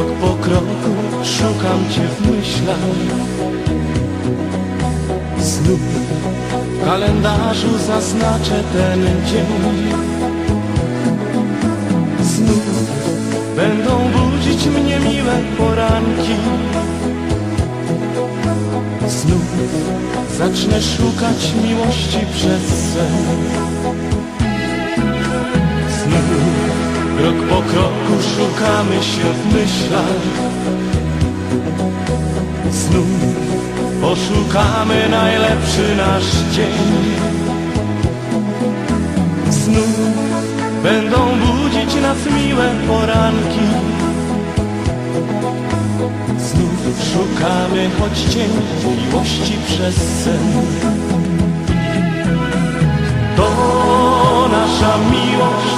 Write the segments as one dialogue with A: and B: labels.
A: Krok po kroku szukam Cię w myślach. Znów w kalendarzu zaznaczę ten dzień. Znów będą budzić mnie miłe poranki. Znów zacznę szukać miłości przez sen krok po kroku szukamy się w myślach. Znów poszukamy najlepszy nasz dzień. Znów będą budzić nas miłe poranki. Znów szukamy choć cień miłości przez sen. To nasza miłość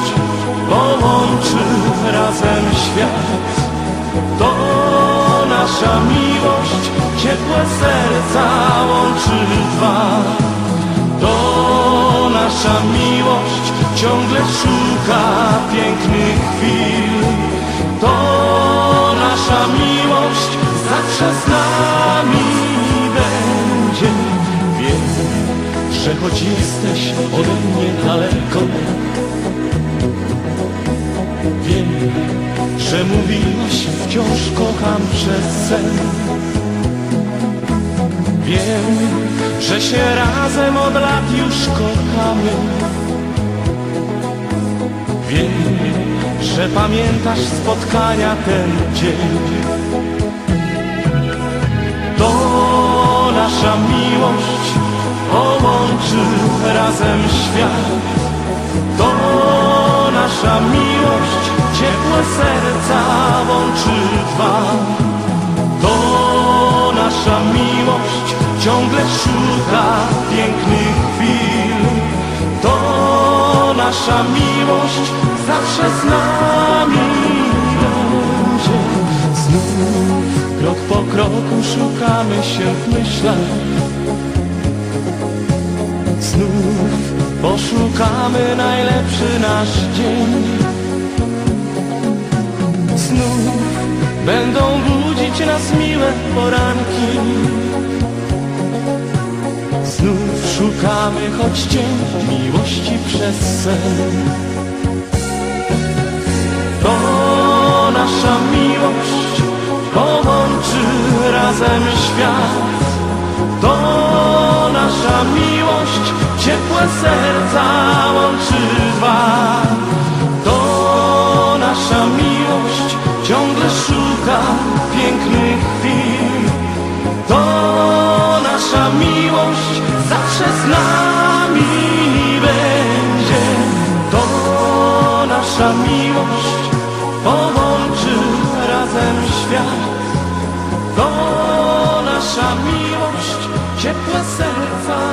A: świat. To nasza miłość ciepłe serca łączy dwa. To nasza miłość ciągle szuka pięknych chwil. To nasza miłość zawsze z nami będzie. Wiem, że choć jesteś ode mnie daleko, mówiłaś wciąż kocham przez sen. Wiem, że się razem od lat już kochamy. Wiem, że pamiętasz spotkania ten dzień. To nasza miłość połączy razem świat. To nasza miłość serca łączy dwa. To nasza miłość ciągle szuka pięknych chwil. To nasza miłość zawsze z nami będzie. Znów krok po kroku szukamy się w myślach. Znów poszukamy najlepszy nasz dzień. Będą budzić nas miłe poranki. Znów szukamy choć cień miłości przez sen. To nasza miłość połączy razem świat. To nasza miłość ciepłe serca łączy dwa. To nasza miłość zawsze z nami będzie. To nasza miłość połączy razem świat. To nasza miłość ciepłe serca